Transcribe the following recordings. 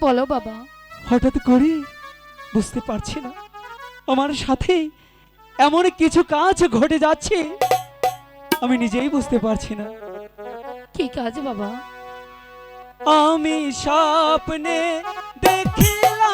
বলো বাবা। হঠাৎ করে বুঝতে পারছি না। আমার সাথে এমন কিছু কাজ ঘটে যাচ্ছে আমি নিজেই বুঝতে পারছি না। কি কাজ বাবা? আমি স্বপ্নে দেখিলাম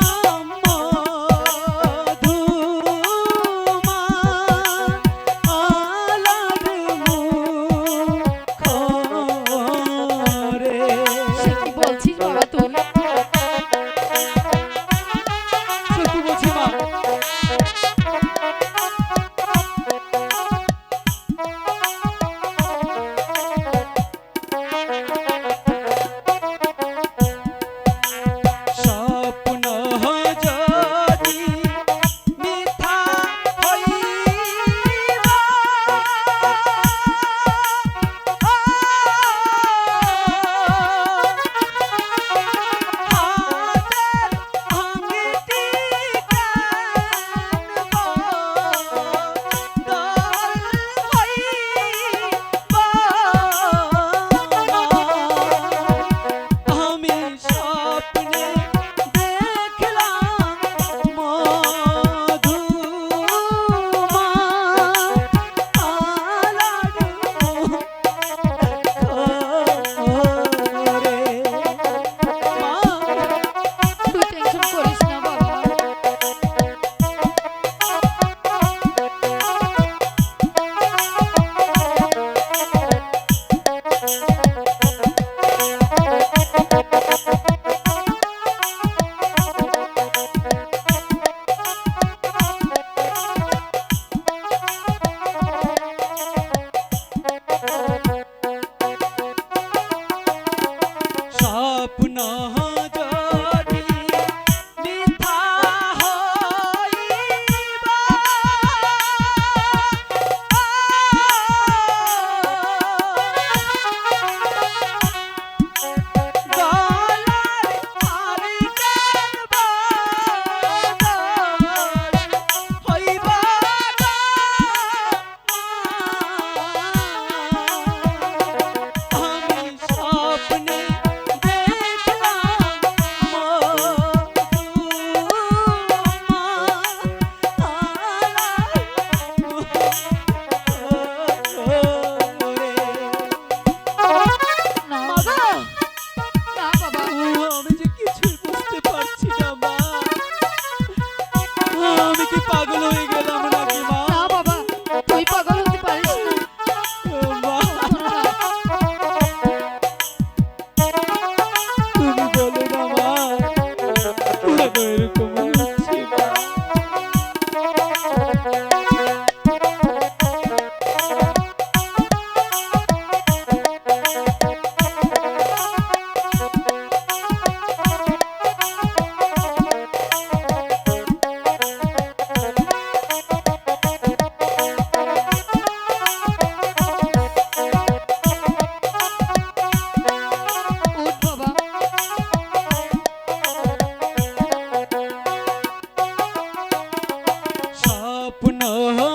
স্বপ্ন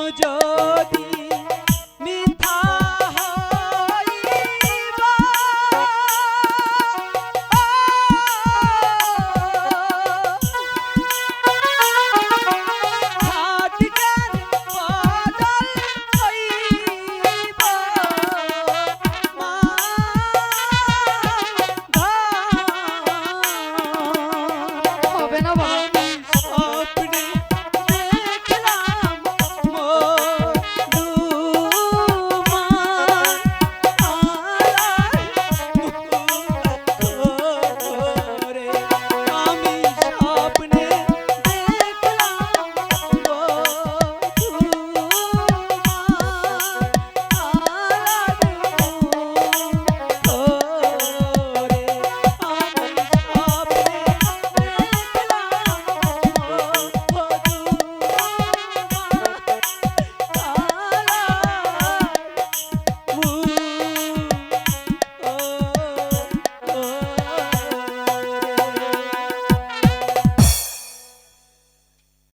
ਜੋਤ